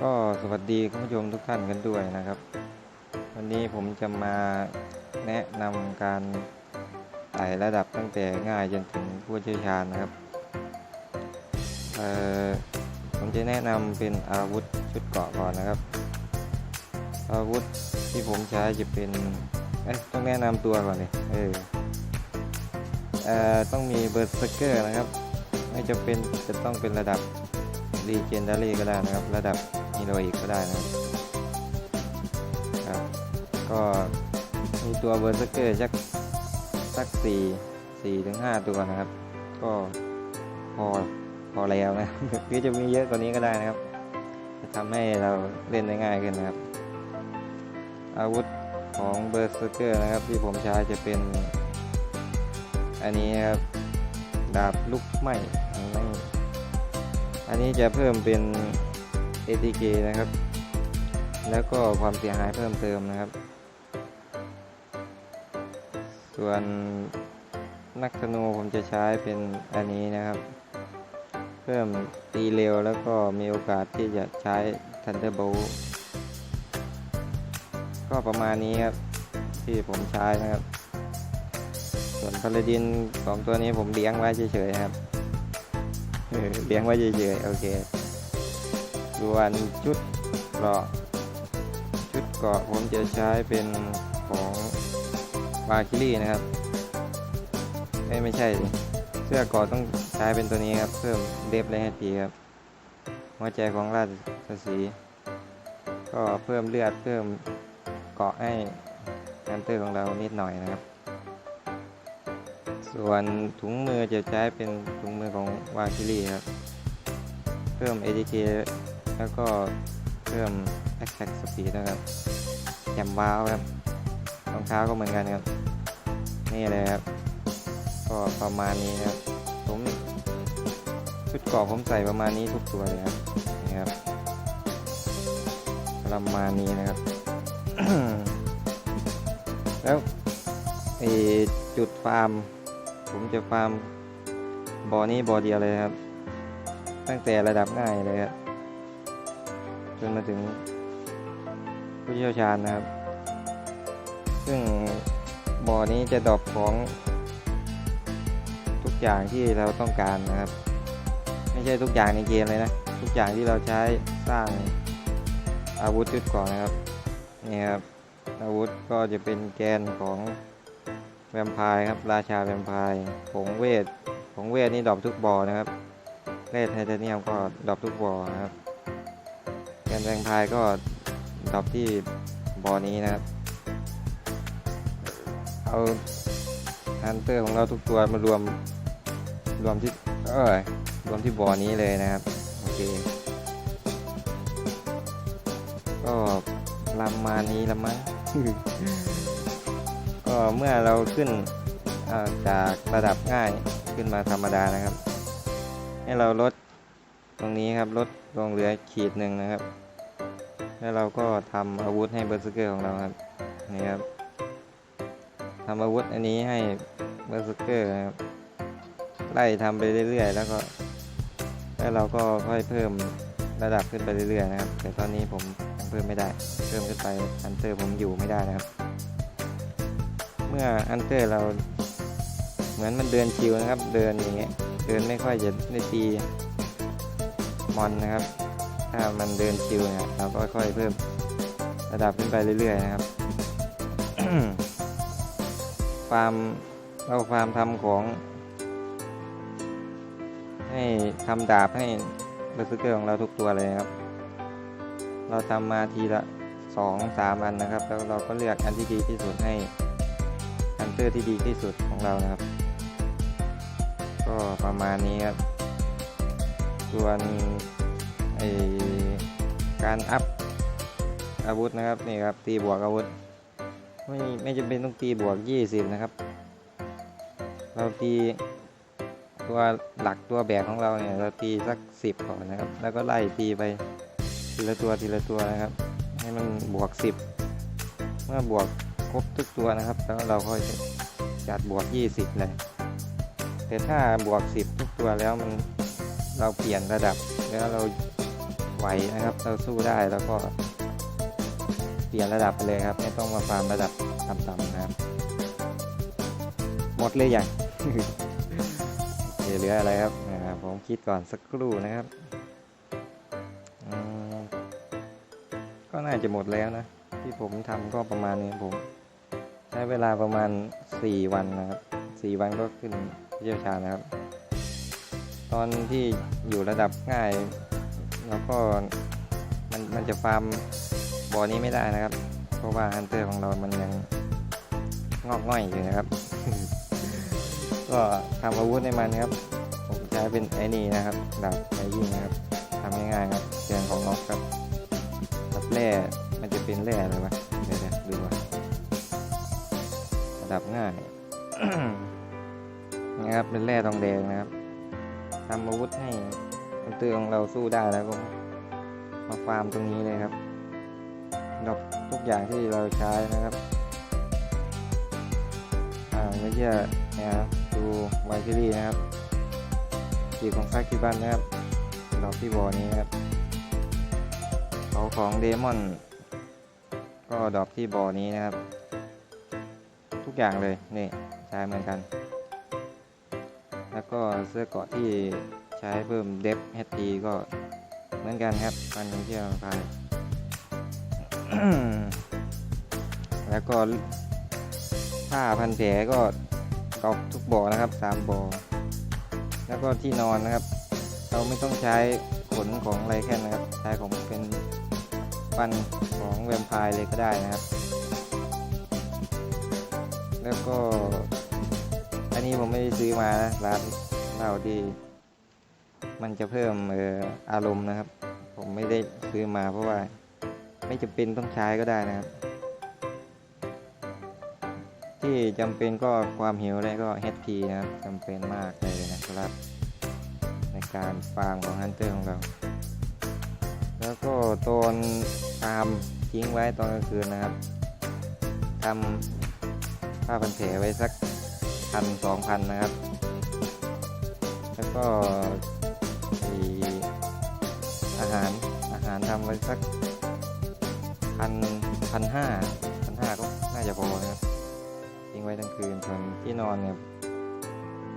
ก็สวัสดีคุณผู้ชมทุกท่านกันด้วยนะครับ วันนี้ผมจะมาแนะนำการไต่ระดับตั้งแต่ง่ายจนถึงผู้เชี่ยวชาญนะครับผมจะแนะนำเป็นอาวุธชุดเกราะก่อนนะครับ อาวุธที่ผมใช้จะเป็นเอ้ต้องแนะนำตัวก่อนเลยเออเออต้องมีเบอร์สเกอร์นะครับ ไม่จะเป็นจะต้องเป็นระดับรีเจนดารีก็ได้นะครับ ระดับ ฮีโร่อีกก็ได้นะครับ ก็มีตัวเบอร์สเกอร์สักสักสี่สี่ถึงห้าตัวนะครับ ก็พอพอแล้วนะหรือจะมีเยอะกว่านี้ก็ได้นะครับ จะทำให้เราเล่นได้ง่ายขึ้นนะครับ อาวุธของเบอร์สเกอร์นะครับที่ผมใช้จะเป็น อันนี้ครับ ดาบลูกไหม้อันนี้จะเพิ่มเป็น ATK นะครับ แล้วก็ความเสียหายเพิ่มเติมนะครับ ส่วนนักธนูผมจะใช้เป็นอันนี้นะครับ เพิ่มตีเร็วแล้วก็มีโอกาสที่จะใช้ Thunderbolt ก็ประมาณนี้ครับ ที่ผมใช้นะครับ ส่วนพาลาดินสองตัวนี้ผมเลี้ยงไว้เฉยๆครับเออเลี้ยงไว้เฉยๆโอเค ส่วนชุดเกราะชุดเกราะผมจะใช้เป็นของบาคิลี่นะครับไม่ไม่ใช่ เสื้อเกราะต้องใช้เป็นตัวนี้ครับ เพิ่มเดฟและให้ตีครับหัวใจของราชสีก็เพิ่มเลือดเพิ่มเกราะให้แอนเตอร์ของเรานิดหน่อยนะครับ ส่วนถุงมือจะใช้เป็นถุงมือของวาคิรีครับ เพิ่ม ATK แล้วก็เพิ่ม Attack Speed นะครับแจมว้าวครับรองเท้าก็เหมือนกันครับนี่เลยครับ ก็ประมาณนี้ครับผมชุดเกราะผมใส่ประมาณนี้ทุกตัวเลยครับนี่ครับประมาณนี้นะครับ แล้วไอจุดฟาร์ม ผมจะฟาร์มบ่อนี้บ่อเดียวเลยครับ ตั้งแต่ระดับง่ายเลยครับ จนมาถึงผู้เชี่ยวชาญนะครับ ซึ่งบ่อนี้จะดรอปของทุกอย่างที่เราต้องการนะครับ ไม่ใช่ทุกอย่างในเกมเลยนะ ทุกอย่างที่เราใช้สร้างอาวุธชุดก่อนนะครับนี่ครับอาวุธก็จะเป็นแกนของแวมไพร์ครับราชาแวมไพร์ผงเวทผงเวทนี่ดรอปทุกบ่อนะครับเลดไทเทเนียมก็ดรอปทุกบ่อนะครับ นแวมไพร์ก็ดรอปที่บ่อนี้นะครับ เอาฮันเตอร์ของเราทุกตัวมารวมรวมที่เออรวมที่บ่อนี้เลยนะครับ โอเค ก็ประมานี้ละมั้งก็เมื่อเราขึ้นจากระดับง่ายขึ้นมาธรรมดานะครับ ให้เราลด ตรงนี้ครับลดลงเหลือขีดหนึ่งนะครับ แล้วเราก็ทำอาวุธให้เบอร์สเกอร์ของเราครับนี่ครับทำอาวุธอันนี้ให้เบอร์สเกอร์นะครับไล่ทำไปเรื่อยๆ แล้วก็ แล้วเราก็ค่อยเพิ่มระดับขึ้นไปเรื่อยๆนะครับ แต่ตอนนี้ผมยังเพิ่มไม่ได้ เพิ่มขึ้นไปอันเตอร์ผมอยู่ไม่ได้นะครับ เมื่ออันเตอร์เราเหมือนมันเดินชิวนะครับ เดินอย่างเงี้ยเดินไม่ค่อยจะได้ตี มอนนะครับ ถ้ามันเดินชิวเนี่ยเราก็ค่อยเพิ่มระดับขึ้นไปเรื่อยๆนะครับฟาร์มเราฟาร์มทำของ ให้ทำดาบให้เบอร์สเกอร์ของเราทุกตัวเลยครับ เราทำมาทีละสองสามอันนะครับ แล้วเราก็เลือกอันที่ดีที่สุดให้ฮันเตอร์ที่ดีที่สุดของเรานะครับ ก็ประมาณนี้ครับ ส่วนไอการอัพอาวุธนะครับนี่ครับตีบวกอาวุธไม่ไม่จำเป็นต้องตีบวก 20 นะครับ เราตีตัวหลักตัวแบกของเราเนี่ยเราตีสัก 10 ก่อนนะครับ แล้วก็ไล่ตีไปทีละตัวทีละตัวนะครับ ให้มันบวก 10 เมื่อบวกครบทุกตัวนะครับ แล้วเราค่อยจัดบวก 20 เลย แต่ถ้าบวก 10 ทุกตัวแล้วมัน เราเปลี่ยนระดับแล้วเราไหวนะครับ เราสู้ได้แล้วก็เปลี่ยนระดับไปเลยครับ ไม่ต้องมาฟาร์มระดับต่ำๆนะครับ หมดเลยอย่างเดี๋ยวเหลืออะไรครับผมคิดก่อนสักครู่นะครับก็น่าจะหมดแล้วนะ ที่ผมทำก็ประมาณนี้ผม ใช้เวลาประมาณ 4 วันนะครับ 4 วันก็ขึ้นเชี่ยวชาญนะครับ ตอนที่อยู่ระดับง่าย แล้วก็มันมันจะฟาร์มบ่อนี้ไม่ได้นะครับ เพราะว่าฮันเตอร์ของเรามันยังงอกง่อยอยู่นะครับ ก็ทำอาวุธในมันครับ ผมใช้เป็นไอ้นี่นะครับดาบไฟยิงนะครับทำง่ายๆครับเสียงของน็อกครับกับแร่มันจะเป็นแร่อะไรวะเดี๋ยวดูก่อนระดับง่ายนะครับเป็นแร่ทองแดงนะครับ ทำอาวุธให้ฮันเตอร์ของเราสู้ได้แล้วก็มาฟาร์มตรงนี้เลยครับดอกทุกอย่างที่เราใช้นะครับอ่าไม่ใช่นะครับดูไวคิรี่นะครับสีของซากิบันนะครับดอกที่บอนี้นะครับเขาของเดมอนก็ดอกที่บอนี้นะครับ ทุกอย่างเลยนี่ใช้เหมือนกัน แล้วก็เสื้อเกาะที่ใช้เพิ่มเดฟเฮดีก็เหมือนกันครับพันเที่ยวพายแล้วก็ผ้าพันแผลก็ดอกทุกบ่อนะครับสามบ่อแล้วก็ที่นอนนะครับ เราไม่ต้องใช้ขนของอะไรแค่นะครับใช้ของเป็นฟันของแวมไพร์เลยก็ได้นะครับ แล้วก็ นนี้ผมไม่ได้ซื้อมานะร้านเหล้าที่มันจะเพิ่มเอออารมณ์นะครับ ผมไม่ได้ซื้อมาเพราะว่า ไม่จำเป็นต้องใช้ก็ได้นะครับ ที่จำเป็นก็ความหิวและก็ HP นะครับจำเป็นมากเลยนะครับ ในการฟาร์มของฮันเตอร์ของเรา แล้วก็ตอนฟาร์มทิ้งไว้ตอนกลางคืนนะครับทำผ้าพันแผลไว้สัก พันสองพันนะครับ แล้วก็ไอ้อาหารอาหารทำไว้สักพันพันห้าพันห้าก็น่าจะพอนะครับทิ้งไว้ทั้งคืนส่วนที่นอนเนี่ย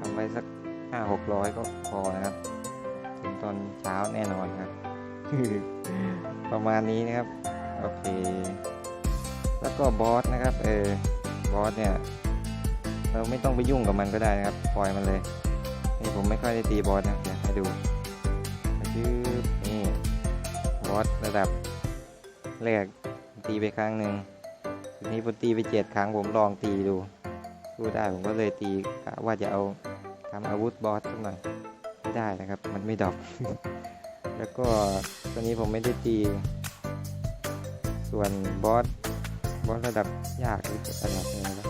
ทำไว้สักห้าหกร้อยก็พอนะครับถึงตอนเช้าแน่นอนครับ ประมาณนี้นะครับ โอเค แล้วก็บอสนะครับ เออบอสเนี่ย เราไม่ต้องไปยุ่งกับมันก็ได้นะครับ ปล่อยมันเลย นี่ผมไม่ค่อยได้ตีบอสนะเดี๋ยวให้ดูชื่อนี่บอสระดับแรกตีไปครั้งหนึ่งทีนี้ผมตีไปเจ็ดครั้งผมลองตีดูสู้ได้ผมก็เลยตีกะว่าจะเอาทำอาวุธบอสสักหน่อยไม่ได้นะครับ มันไม่ดรอก แล้วก็ตัวนี้ผมไม่ได้ตี ส่วนบอสบอสระดับยากหรือระดับอะไรนะ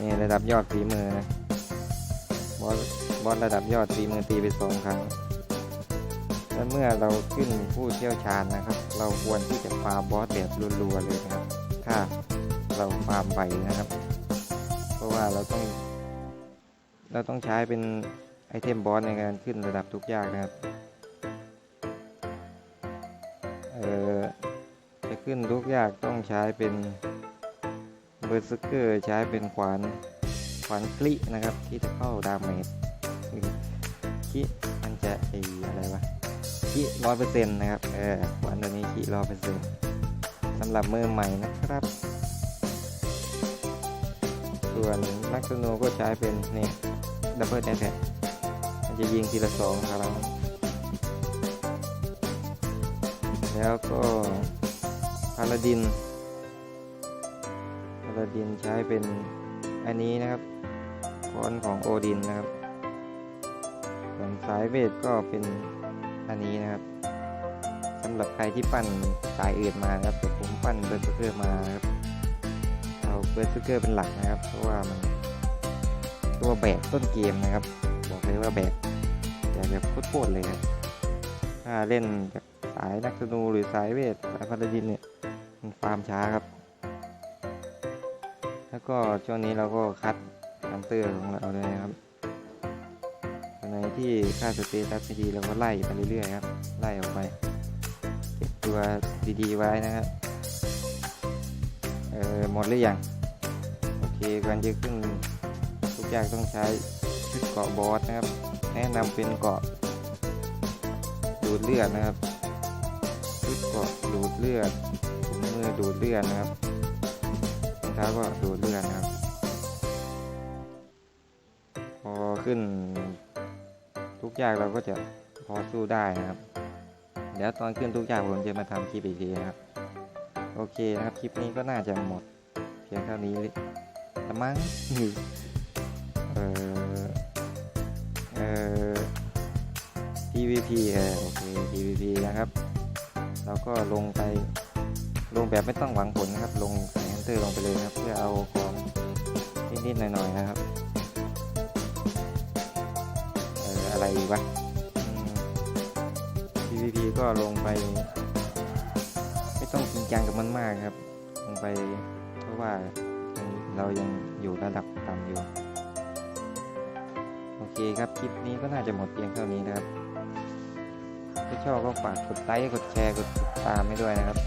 นี่ระดับยอดฝีมือนะบอสบอสระดับยอดฝีมือตีไปสองครั้งและเมื่อเราขึ้นผู้เชี่ยวชาญนะครับ เราควรที่จะฟาร์มบอสแบบรัวๆเลยนะครับ ถ้าเราฟาร์มไหวนะครับ เพราะว่าเราต้อง เราต้องใช้เป็นไอเทมบอสในการขึ้นระดับทุกยากนะครับเออจะขึ้นทุกยากต้องใช้เป็น เบอร์สเกอร์ใช้เป็นขวานขวานคลินะครับ ที่จะเข้าดาเมจคิมันจะไออะไรวะขีร้อยเปอร์เซ็นต์นะครับเออวันตัวนี้ขีร้อยเปอร์เซ็นต์สำหรับมือใหม่นะครับ ส่วนนักสนุก็ใช้เป็นนี่ดับเบิลแอทแทกมันจะยิงทีละสองครั้งแล้วก็พาลาดินาลาดินใช้เป็นอันนี้นะครับคอนของโอดินนะครับ ส่วนสายเวทก็เป็นอันนี้นะครับสำหรับใครที่ปั้นสายอื่นมาครับแต่ผมปั้นเบอร์สเกอร์มาครับเอาเบอร์สเกอร์เป็นหลักนะครับ เพราะว่ามันตัวแบกต้นเกมนะครับ บอกเลยว่าแบกแบกแบบโคตรเลยครับถ้าเล่นกับสายนักธนูหรือสายเวทสายพาราดินเนี่ยมันฟาร์มช้าครับ ก็ช่วงนี้เราก็คัดฮันเตอร์ของเราเลยนะครับในที่ค่าสเตตัสไม่ดีเราก็ไล่ไปเรื่อยๆครับ ไล่ออกไป เก็บตัวดีๆไว้นะครับ เออหมดหรือยัง โอเคก่อนจะขึ้นทุกอย่างต้องใช้ชุดเกาะบอสนะครับ แนะนำเป็นเกาะดูดเลือดนะครับชุดเกาะดูดเลือดถุงมือดูดเลือดนะครับ รองเท้าก็ดูดเลือดนะครับ พอขึ้น ทุกอย่างเราก็จะพอสู้ได้นะครับ เดี๋ยวตอนขึ้นทุกอย่างผมจะมาทำคลิปอีกทีนะครับ โอเคนะครับคลิปนี้ก็น่าจะหมด เพียงเท่านี้ละมั้งเออเออ PVP เออโอเค PVP นะครับ เราก็ลงไปลงแบบไม่ต้องหวังผลนะครับ ลงใส่ อร์ลงไปเลยนะครับ เพื่อเอาของนิดๆหน่อยๆนะครับเอออะไรอีกวะ PVP ก็ลงไป ไม่ต้องจริงจังกับมันมากครับ ลงไปเพราะว่าเรายังอยู่ระดับต่ำอยู่ โอเคครับ คลิปนี้ก็น่าจะหมดเพียงเท่านี้นะครับ ถ้าชอบก็ฝากกดไลค์กดแชร์กดติดตามให้ด้วยนะครับ